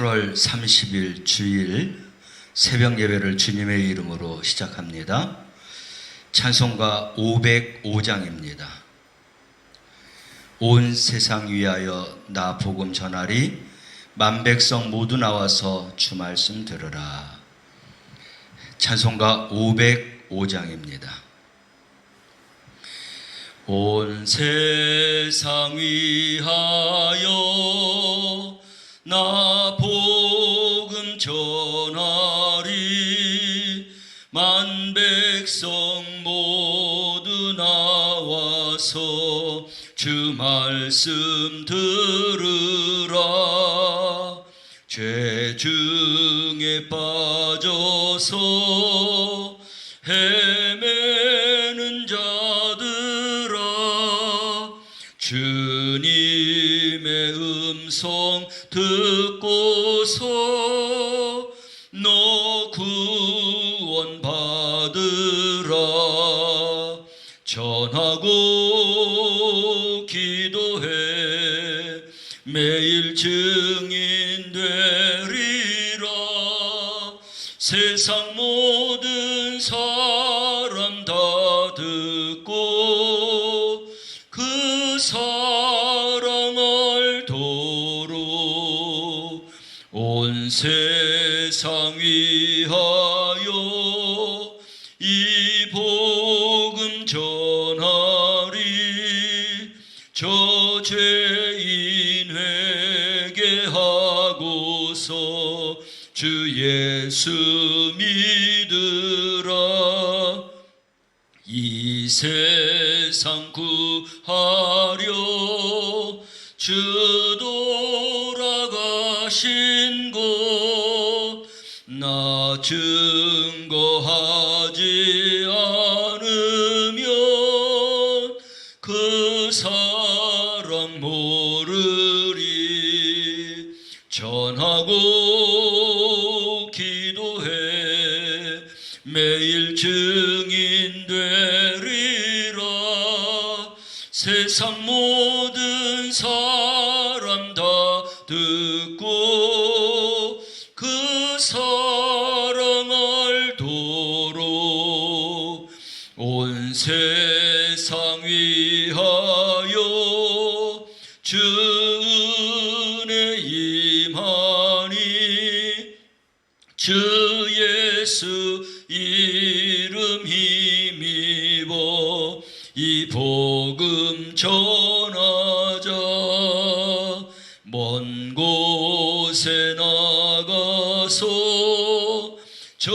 8월 30일 주일 새벽 예배를 주님의 이름으로 시작합니다. 찬송가 505장입니다. 온 세상 위하여 나 복음 전하리 만 백성 모두 나와서 주 말씀 들으라. 찬송가 505장입니다. 온 세상 위하여 나 백성 모두 나와서 주 말씀 들으라. 죄 중에 빠져서 헤매는 자들아. 주님의 음성 듣고서 전하고 기도해. 매일 증인 되리라. 세상 모든 사 증거하지 않으면 그 사 나가서. 전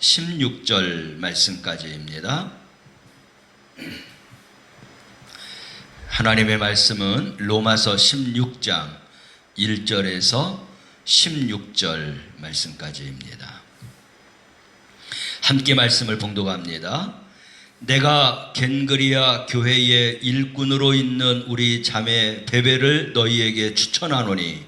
16절 말씀까지입니다. 하나님의 말씀은 로마서 16장 1절에서 16절 말씀까지입니다. 함께 말씀을 봉독합니다. 내가 겐그리아 교회의 일꾼으로 있는 우리 자매 베베를 너희에게 추천하노니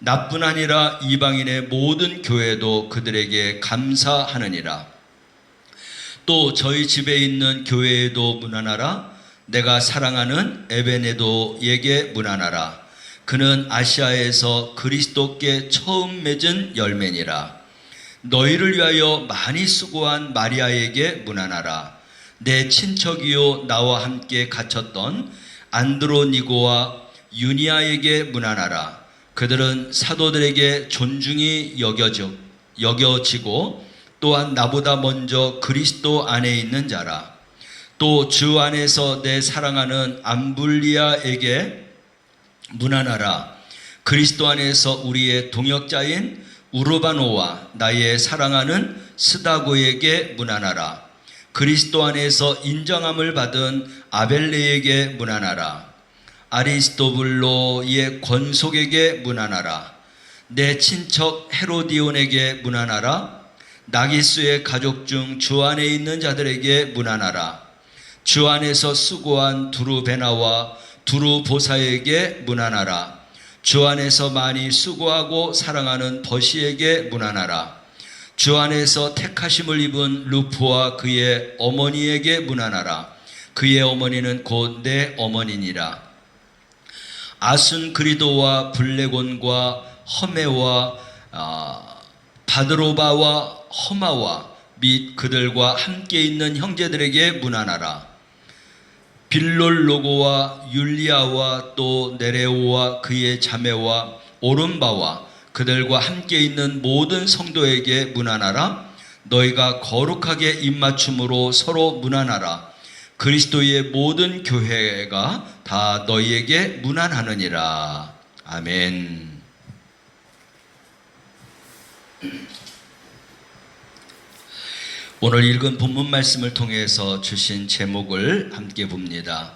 나뿐 아니라 이방인의 모든 교회도 그들에게 감사하느니라. 또 저희 집에 있는 교회에도 문안하라. 내가 사랑하는 에베네도에게 문안하라. 그는 아시아에서 그리스도께 처음 맺은 열매니라. 너희를 위하여 많이 수고한 마리아에게 문안하라. 내 친척이요 나와 함께 갇혔던 안드로니고와 유니아에게 문안하라. 그들은 사도들에게 존중이 여겨져, 여겨지고 또한 나보다 먼저 그리스도 안에 있는 자라. 또 주 안에서 내 사랑하는 암불리아에게 문안하라. 그리스도 안에서 우리의 동역자인 우르바노와 나의 사랑하는 스다고에게 문안하라. 그리스도 안에서 인정함을 받은 아벨레에게 문안하라. 아리스토블로의 권속에게 문안하라. 내 친척 헤로디온에게 문안하라. 나기스의 가족 중 주 안에 있는 자들에게 문안하라. 주 안에서 수고한 두루베나와 두루보사에게 문안하라. 주 안에서 많이 수고하고 사랑하는 버시에게 문안하라. 주 안에서 택하심을 입은 루프와 그의 어머니에게 문안하라. 그의 어머니는 곧 내 어머니니라. 아순 그리도와 블레곤과 허메와 아, 바드로바와 허마와 및 그들과 함께 있는 형제들에게 문안하라. 빌롤로고와 율리아와 또 네레오와 그의 자매와 오른바와 그들과 함께 있는 모든 성도에게 문안하라. 너희가 거룩하게 입맞춤으로 서로 문안하라. 그리스도의 모든 교회가 다 너희에게 문안하느니라. 아멘. 오늘 읽은 본문 말씀을 통해서 주신 제목을 함께 봅니다.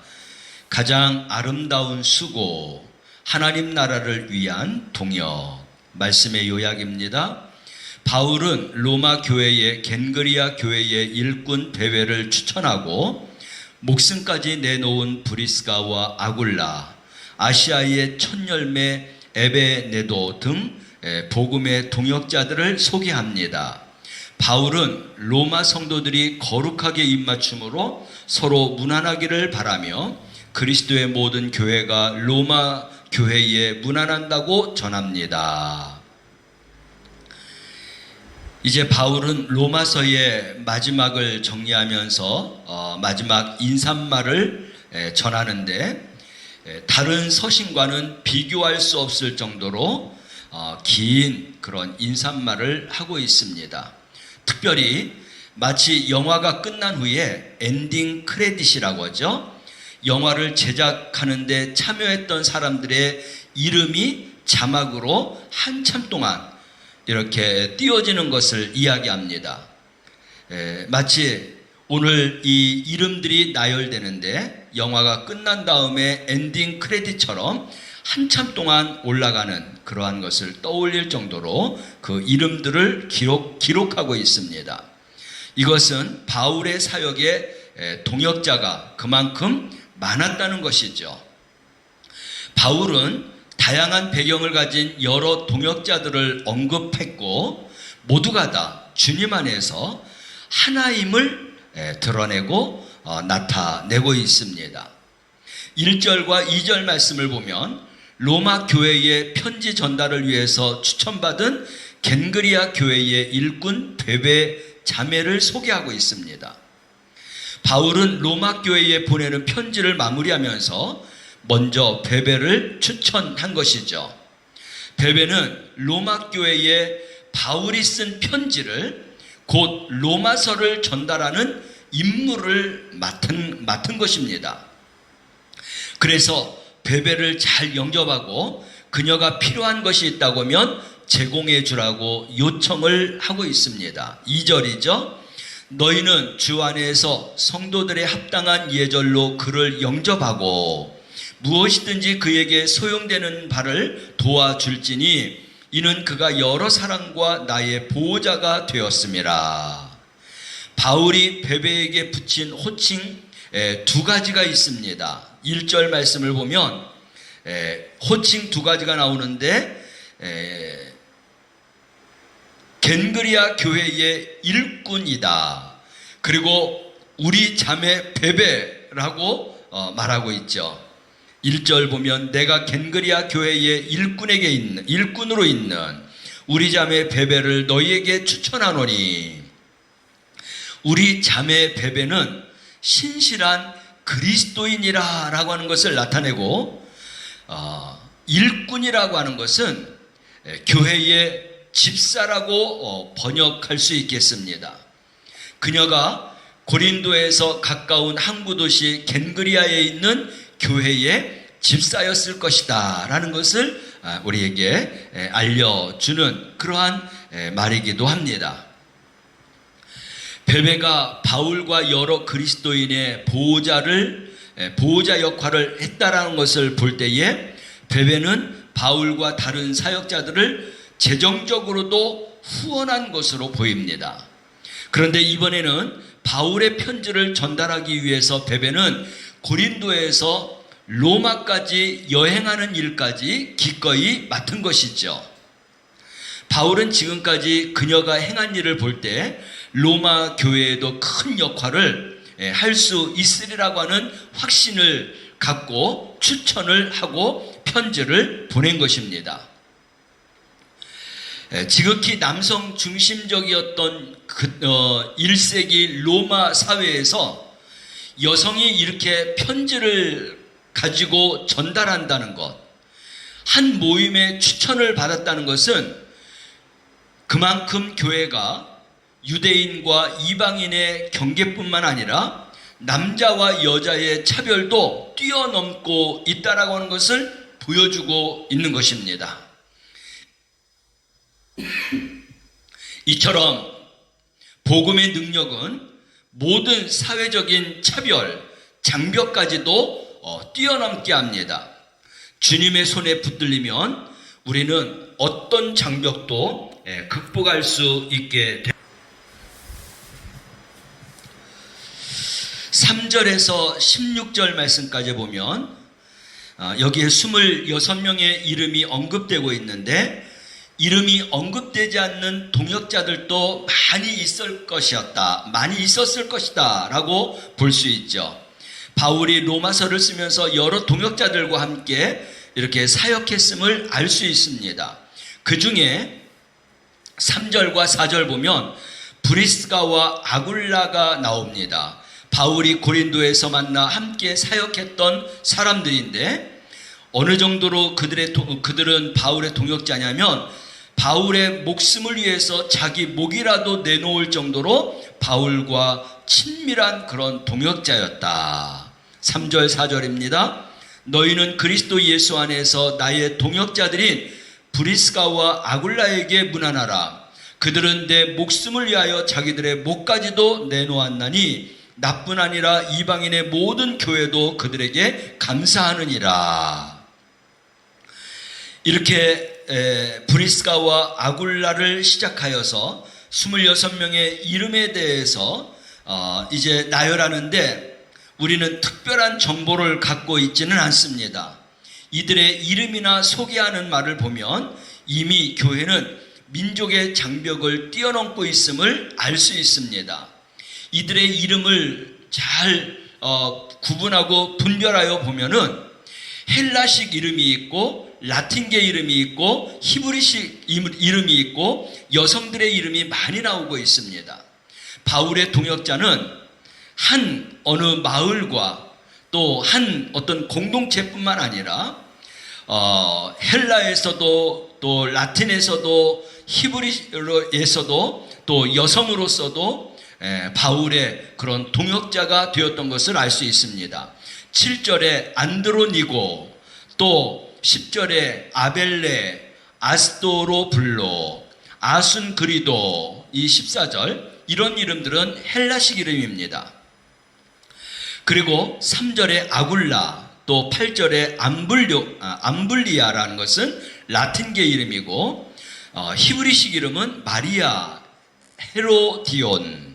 가장 아름다운 수고, 하나님 나라를 위한 동역. 말씀의 요약입니다. 바울은 로마 교회의 겐그리아 교회의 일꾼 대회를 추천하고 목숨까지 내놓은 브리스가와 아굴라, 아시아의 첫 열매 에베네도 등 에, 복음의 동역자들을 소개합니다. 바울은 로마 성도들이 거룩하게 입맞춤으로 서로 무난하기를 바라며 그리스도의 모든 교회가 로마 교회에 무난한다고 전합니다. 이제 바울은 로마서의 마지막을 정리하면서 어, 마지막 인사말을 에, 전하는데 에, 다른 서신과는 비교할 수 없을 정도로 어, 긴 그런 인사말을 하고 있습니다. 특별히 마치 영화가 끝난 후에 엔딩 크레딧이라고 하죠. 영화를 제작하는데 참여했던 사람들의 이름이 자막으로 한참 동안 이렇게 띄워지는 것을 이야기합니다. 에, 마치 오늘 이 이름들이 나열되는데 영화가 끝난 다음에 엔딩 크레딧처럼 한참 동안 올라가는 그러한 것을 떠올릴 정도로 그 이름들을 기록, 기록하고 있습니다. 이것은 바울의 사역에 동역자가 그만큼 많았다는 것이죠. 바울은 다양한 배경을 가진 여러 동역자들을 언급했고 모두가 다 주님 안에서 하나임을 드러내고 어, 나타내고 있습니다. 1절과 2절 말씀을 보면 로마 교회의 편지 전달을 위해서 추천받은 겐그리아 교회의 일꾼 베베 자매를 소개하고 있습니다. 바울은 로마 교회에 보내는 편지를 마무리하면서 먼저 베베를 추천한 것이죠. 베베는 로마 교회에 바울이 쓴 편지를 곧 로마서를 전달하는 임무를 맡은, 맡은 것입니다. 그래서 베베를 잘 영접하고 그녀가 필요한 것이 있다고 하면 제공해 주라고 요청을 하고 있습니다. 2절이죠. 너희는 주 안에서 성도들의 합당한 예절로 그를 영접하고 무엇이든지 그에게 소용되는 바를 도와줄지니 이는 그가 여러 사람과 나의 보호자가 되었음이라. 바울이 베베에게 붙인 호칭 에, 두 가지가 있습니다. 1절 말씀을 보면 에, 호칭 두 가지가 나오는데 에, 겐그리아 교회의 일꾼이다. 그리고 우리 자매 베베라고 어, 말하고 있죠. 1절 보면 내가 겐그리아 교회의 일꾼에게 있는 일꾼으로 있는 우리 자매 베베를 너희에게 추천하노니 우리 자매 베베는 신실한 그리스도인이라라고 하는 것을 나타내고 어, 일꾼이라고 하는 것은 에, 교회의 집사라고 어, 번역할 수 있겠습니다. 그녀가 고린도에서 가까운 항구 도시 겐그리아에 있는 교회의 집사였을 것이다 라는 것을 아, 우리에게 에, 알려주는 그러한 에, 말이기도 합니다. 베베가 바울과 여러 그리스도인의 보호자를 에, 보호자 역할을 했다라는 것을 볼 때에 베베는 바울과 다른 사역자들을 재정적으로도 후원한 것으로 보입니다. 그런데 이번에는 바울의 편지를 전달하기 위해서 베베는 고린도에서 로마까지 여행하는 일까지 기꺼이 맡은 것이죠. 바울은 지금까지 그녀가 행한 일을 볼 때 로마 교회에도 큰 역할을 예, 할수 있으리라고 하는 확신을 갖고 추천을 하고 편지를 보낸 것입니다. 예, 지극히 남성 중심적이었던 그, 어, 1세기 로마 사회에서 여성이 이렇게 편지를 가지고 전달한다는 것, 한 모임의 추천을 받았다는 것은 그만큼 교회가 유대인과 이방인의 경계뿐만 아니라 남자와 여자의 차별도 뛰어넘고 있다라고 하는 것을 보여주고 있는 것입니다. 이처럼 복음의 능력은 모든 사회적인 차별, 장벽까지도 어, 뛰어넘게 합니다. 주님의 손에 붙들리면 우리는 어떤 장벽도 예, 극복할 수 있게 됩니다. 3절에서 16절 말씀까지 보면 아, 여기에 26명의 이름이 언급되고 있는데 이름이 언급되지 않는 동역자들도 많이 있을 것이었다. 많이 있었을 것이다. 라고 볼 수 있죠. 바울이 로마서를 쓰면서 여러 동역자들과 함께 이렇게 사역했음을 알 수 있습니다. 그 중에 3절과 4절 보면 브리스가와 아굴라가 나옵니다. 바울이 고린도에서 만나 함께 사역했던 사람들인데 어느 정도로 그들의 도- 그들은 바울의 동역자냐면 바울의 목숨을 위해서 자기 목이라도 내놓을 정도로 바울과 친밀한 그런 동역자였다. 3절 4절입니다. 너희는 그리스도 예수 안에서 나의 동역자들인 브리스가와 아굴라에게 문안하라. 그들은 내 목숨을 위하여 자기들의 목까지도 내놓았나니 나뿐 아니라 이방인의 모든 교회도 그들에게 감사하느니라. 이렇게 에, 브리스가와 아굴라를 시작하여서 26명의 이름에 대해서 어, 이제 나열하는데 우리는 특별한 정보를 갖고 있지는 않습니다. 이들의 이름이나 소개하는 말을 보면 이미 교회는 민족의 장벽을 뛰어넘고 있음을 알 수 있습니다. 이들의 이름을 잘 어, 구분하고 분별하여 보면은 헬라식 이름이 있고 라틴계 이름이 있고 히브리식 임- 이름이 있고 여성들의 이름이 많이 나오고 있습니다. 바울의 동역자는 한 어느 마을과 또 한 어떤 공동체뿐만 아니라 어, 헬라에서도 또 라틴에서도 히브리어에서도 또 여성으로서도 에, 바울의 그런 동역자가 되었던 것을 알 수 있습니다. 7절에 안드로니고 또 10절에 아벨레 아스토로블로 아순 그리도 이 14절 이런 이름들은 헬라식 이름입니다. 그리고 3절에 아굴라 또 8절에 암블료, 아, 암블리아라는 것은 라틴계 이름이고 어, 히브리식 이름은 마리아 헤로디온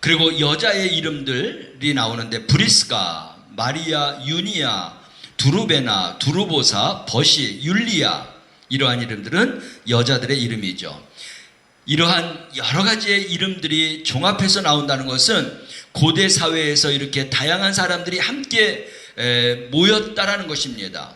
그리고 여자의 이름들이 나오는데 브리스가 마리아 유니아 두루베나 두루보사 버시 율리아 이러한 이름들은 여자들의 이름이죠. 이러한 여러 가지의 이름들이 종합해서 나온다는 것은 고대 사회에서 이렇게 다양한 사람들이 함께 에, 모였다라는 것입니다.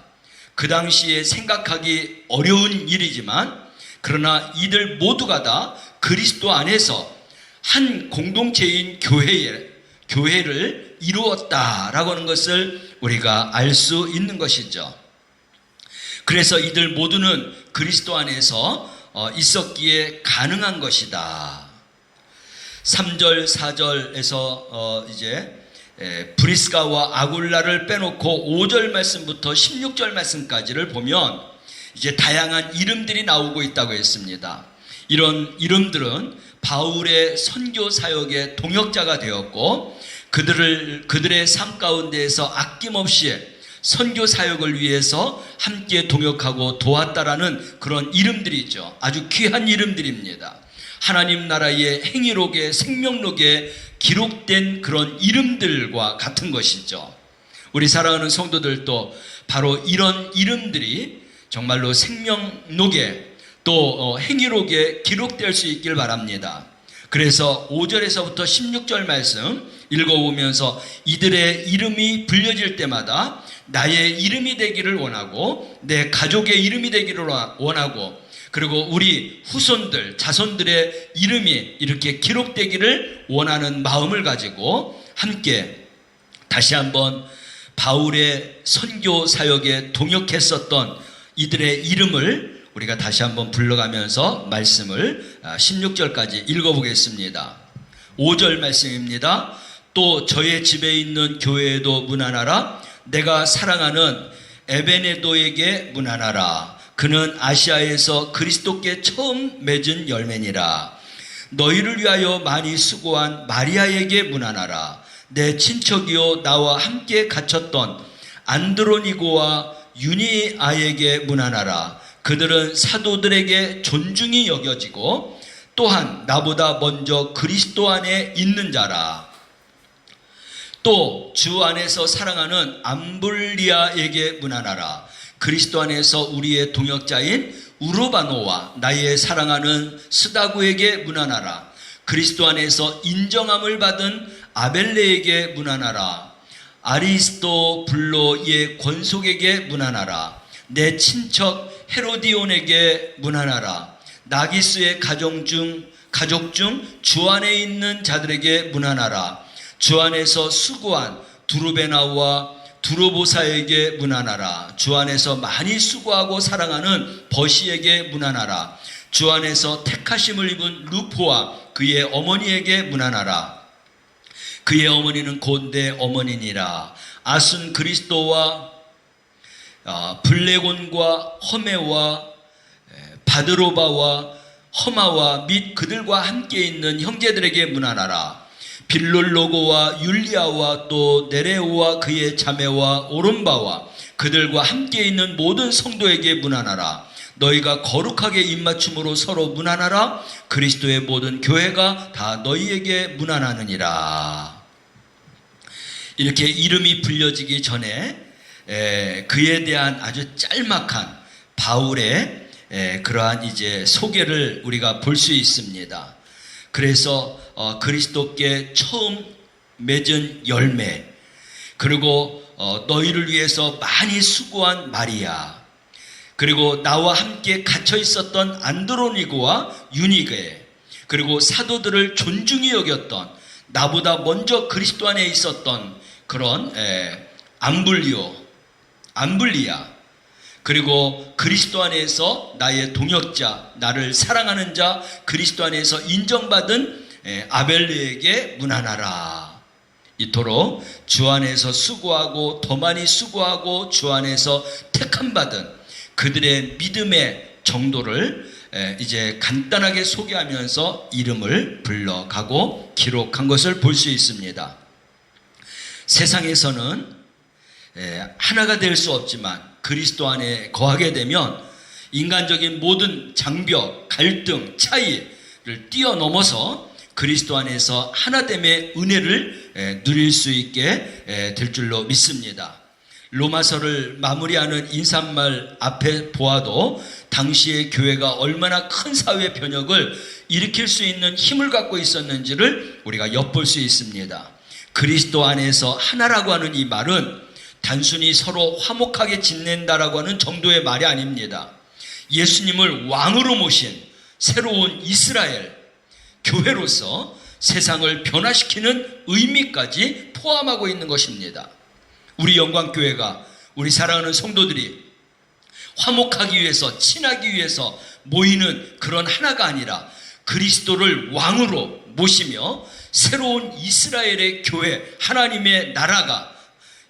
그 당시에 생각하기 어려운 일이지만 그러나 이들 모두가 다 그리스도 안에서 한 공동체인 교회에 교회를 이루었다라고 하는 것을 우리가 알 수 있는 것이죠. 그래서 이들 모두는 그리스도 안에서 어, 있었기에 가능한 것이다. 3절, 4절에서 어, 이제 에, 브리스가와 아굴라를 빼놓고 5절 말씀부터 16절 말씀까지를 보면 이제 다양한 이름들이 나오고 있다고 했습니다. 이런 이름들은 바울의 선교 사역의 동역자가 되었고 그들을 그들의 삶 가운데에서 아낌없이 선교 사역을 위해서 함께 동역하고 도왔다라는 그런 이름들이죠. 아주 귀한 이름들입니다. 하나님 나라의 행위록에 생명록에 기록된 그런 이름들과 같은 것이죠. 우리 사랑하는 성도들도 바로 이런 이름들이 정말로 생명록에 또 어, 행위록에 기록될 수 있길 바랍니다. 그래서 5절에서부터 16절 말씀 읽어보면서 이들의 이름이 불려질 때마다 나의 이름이 되기를 원하고 내 가족의 이름이 되기를 원하고 그리고 우리 후손들, 자손들의 이름이 이렇게 기록되기를 원하는 마음을 가지고 함께 다시 한번 바울의 선교 사역에 동역했었던 이들의 이름을 우리가 다시 한번 불러가면서 말씀을 16절까지 읽어보겠습니다. 5절 말씀입니다. 또 저의 집에 있는 교회에도 문안하라. 내가 사랑하는 에베네도에게 문안하라. 그는 아시아에서 그리스도께 처음 맺은 열매니라. 너희를 위하여 많이 수고한 마리아에게 문안하라. 내 친척이요 나와 함께 갇혔던 안드로니고와 유니아에게 문안하라. 그들은 사도들에게 존중이 여겨지고 또한 나보다 먼저 그리스도 안에 있는 자라. 또 주 안에서 사랑하는 암블리아에게 문안하라. 그리스도 안에서 우리의 동역자인 우르바노와 나의 사랑하는 스다구에게 문안하라. 그리스도 안에서 인정함을 받은 아벨레에게 문안하라. 아리스토 블로의 권속에게 문안하라. 내 친척 헤로디온에게 문안하라. 나기스의 가정 중 가족 중 주 안에 있는 자들에게 문안하라. 주 안에서 수고한 두루베나와 두루보사에게 문안하라. 주 안에서 많이 수고하고 사랑하는 버시에게 문안하라. 주 안에서 택하심을 입은 루포와 그의 어머니에게 문안하라. 그의 어머니는 곧내 어머니니라. 아순 그리스도와 어, 블레곤과 허메와 바드로바와 허마와 및 그들과 함께 있는 형제들에게 문안하라. 빌롤로고와 율리아와 또 네레오와 그의 자매와 오른바와 그들과 함께 있는 모든 성도에게 문안하라. 너희가 거룩하게 입맞춤으로 서로 문안하라. 그리스도의 모든 교회가 다 너희에게 문안하느니라. 이렇게 이름이 불려지기 전에 그에 대한 아주 짤막한 바울의 그러한 이제 소개를 우리가 볼 수 있습니다. 그래서 어, 그리스도께 처음 맺은 열매, 그리고 어, 너희를 위해서 많이 수고한 마리아, 그리고 나와 함께 갇혀 있었던 안드로니고와 유니게, 그리고 사도들을 존중히 여겼던 나보다 먼저 그리스도 안에 있었던 그런 에, 암블리오, 암블리아, 그리고 그리스도 안에서 나의 동역자, 나를 사랑하는 자, 그리스도 안에서 인정받은 에, 아벨레에게 문안하라. 이토록 주 안에서 수고하고 더 많이 수고하고 주 안에서 택함 받은 그들의 믿음의 정도를 에, 이제 간단하게 소개하면서 이름을 불러가고 기록한 것을 볼 수 있습니다. 세상에서는 에, 하나가 될 수 없지만 그리스도 안에 거하게 되면 인간적인 모든 장벽, 갈등, 차이를 뛰어넘어서 그리스도 안에서 하나됨의 은혜를 에, 누릴 수 있게 에, 될 줄로 믿습니다. 로마서를 마무리하는 인사말 앞에 보아도 당시의 교회가 얼마나 큰 사회 변혁을 일으킬 수 있는 힘을 갖고 있었는지를 우리가 엿볼 수 있습니다. 그리스도 안에서 하나라고 하는 이 말은 단순히 서로 화목하게 지낸다라고 하는 정도의 말이 아닙니다. 예수님을 왕으로 모신 새로운 이스라엘 교회로서 세상을 변화시키는 의미까지 포함하고 있는 것입니다. 우리 영광교회가 우리 사랑하는 성도들이 화목하기 위해서 친하기 위해서 모이는 그런 하나가 아니라 그리스도를 왕으로 모시며 새로운 이스라엘의 교회 하나님의 나라가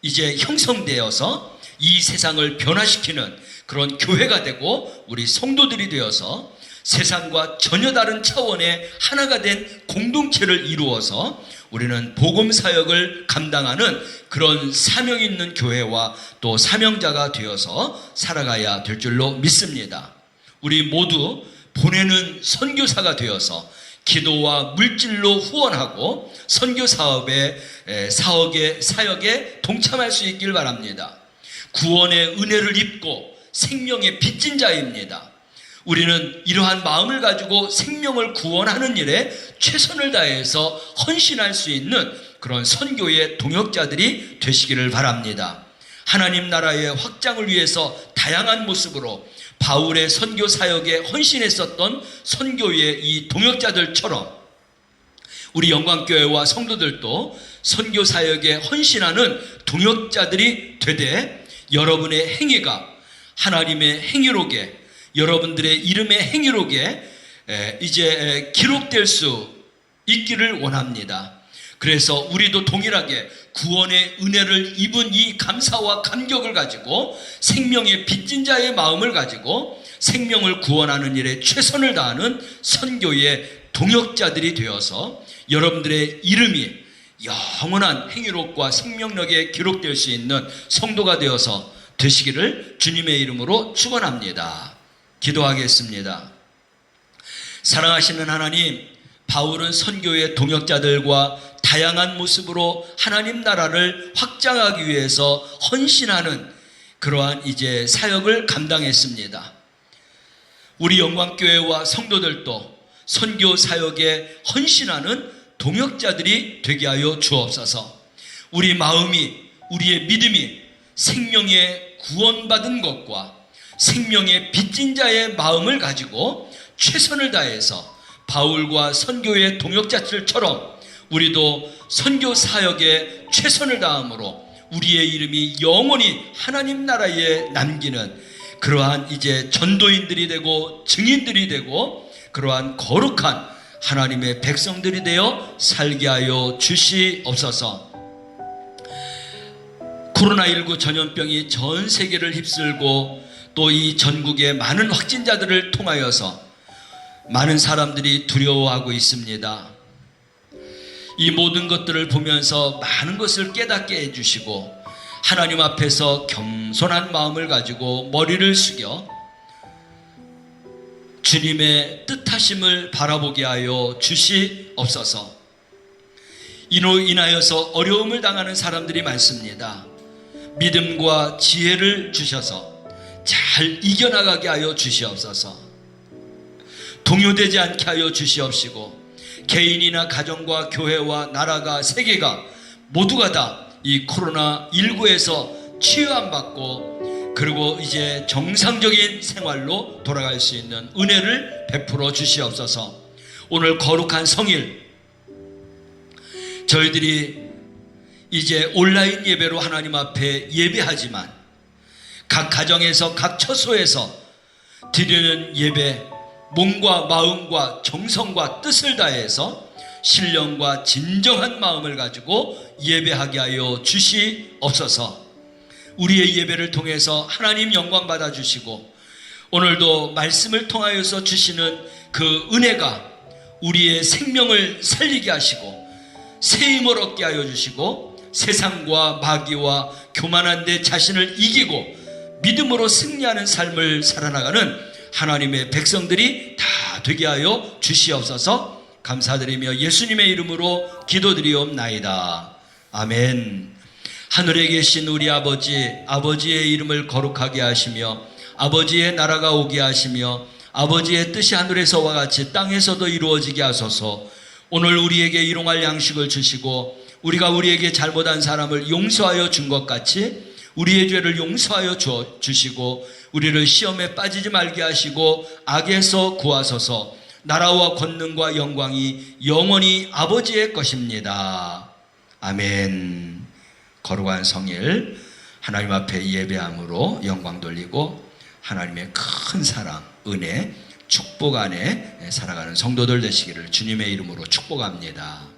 이제 형성되어서 이 세상을 변화시키는 그런 교회가 되고 우리 성도들이 되어서 세상과 전혀 다른 차원의 하나가 된 공동체를 이루어서 우리는 복음 사역을 감당하는 그런 사명 있는 교회와 또 사명자가 되어서 살아가야 될 줄로 믿습니다. 우리 모두 보내는 선교사가 되어서 기도와 물질로 후원하고 선교 사업에 에, 사역에 사역에 동참할 수 있길 바랍니다. 구원의 은혜를 입고 생명의 빚진 자입니다. 우리는 이러한 마음을 가지고 생명을 구원하는 일에 최선을 다해서 헌신할 수 있는 그런 선교의 동역자들이 되시기를 바랍니다. 하나님 나라의 확장을 위해서 다양한 모습으로 바울의 선교 사역에 헌신했었던 선교의 이 동역자들처럼 우리 영광교회와 성도들도 선교 사역에 헌신하는 동역자들이 되되 여러분의 행위가 하나님의 행위로게 여러분들의 이름의 행위로게 에, 이제 에, 기록될 수 있기를 원합니다. 그래서 우리도 동일하게 구원의 은혜를 입은 이 감사와 감격을 가지고 생명의 빚진 자의 마음을 가지고 생명을 구원하는 일에 최선을 다하는 선교의 동역자들이 되어서 여러분들의 이름이 영원한 행위록과 생명력에 기록될 수 있는 성도가 되어서 되시기를 주님의 이름으로 축원합니다. 기도하겠습니다. 사랑하시는 하나님, 바울은 선교의 동역자들과 다양한 모습으로 하나님 나라를 확장하기 위해서 헌신하는 그러한 이제 사역을 감당했습니다. 우리 영광교회와 성도들도 선교 사역에 헌신하는 동역자들이 되게 하여 주옵소서. 우리 마음이 우리의 믿음이 생명의 구원받은 것과 생명의 빚진 자의 마음을 가지고 최선을 다해서 바울과 선교의 동역자들처럼 우리도 선교 사역에 최선을 다함으로 우리의 이름이 영원히 하나님 나라에 남기는 그러한 이제 전도인들이 되고 증인들이 되고 그러한 거룩한 하나님의 백성들이 되어 살게 하여 주시옵소서. 코로나19 전염병이 전 세계를 휩쓸고 또 이 전국의 많은 확진자들을 통하여서 많은 사람들이 두려워하고 있습니다. 이 모든 것들을 보면서 많은 것을 깨닫게 해주시고 하나님 앞에서 겸손한 마음을 가지고 머리를 숙여 주님의 뜻하심을 바라보게 하여 주시옵소서. 이로 인하여서 어려움을 당하는 사람들이 많습니다. 믿음과 지혜를 주셔서 잘 이겨나가게 하여 주시옵소서. 동요되지 않게 하여 주시옵시고 개인이나 가정과 교회와 나라가 세계가 모두가 다 이 코로나 19에서 치유함 받고 그리고 이제 정상적인 생활로 돌아갈 수 있는 은혜를 베풀어 주시옵소서. 오늘 거룩한 성일 저희들이 이제 온라인 예배로 하나님 앞에 예배하지만 각 가정에서 각 처소에서 드리는 예배 몸과 마음과 정성과 뜻을 다해서 신령과 진정한 마음을 가지고 예배하게 하여 주시옵소서. 우리의 예배를 통해서 하나님 영광 받아 주시고 오늘도 말씀을 통하여서 주시는 그 은혜가 우리의 생명을 살리게 하시고 새 힘을 얻게 하여 주시고 세상과 마귀와 교만한 내 자신을 이기고 믿음으로 승리하는 삶을 살아나가는 하나님의 백성들이 다 되게 하여 주시옵소서 감사드리며 예수님의 이름으로 기도드리옵나이다. 아멘. 하늘에 계신 우리 아버지, 아버지의 이름을 거룩하게 하시며 아버지의 나라가 오게 하시며 아버지의 뜻이 하늘에서와 같이 땅에서도 이루어지게 하소서. 오늘 우리에게 일용할 양식을 주시고 우리가 우리에게 잘못한 사람을 용서하여 준 것 같이 우리의 죄를 용서하여 주- 주시고 우리를 시험에 빠지지 말게 하시고 악에서 구하소서. 나라와 권능과 영광이 영원히 아버지의 것입니다. 아멘. 거룩한 성일 하나님 앞에 예배함으로 영광 돌리고 하나님의 큰 사랑, 은혜, 축복 안에 살아가는 성도들 되시기를 주님의 이름으로 축복합니다.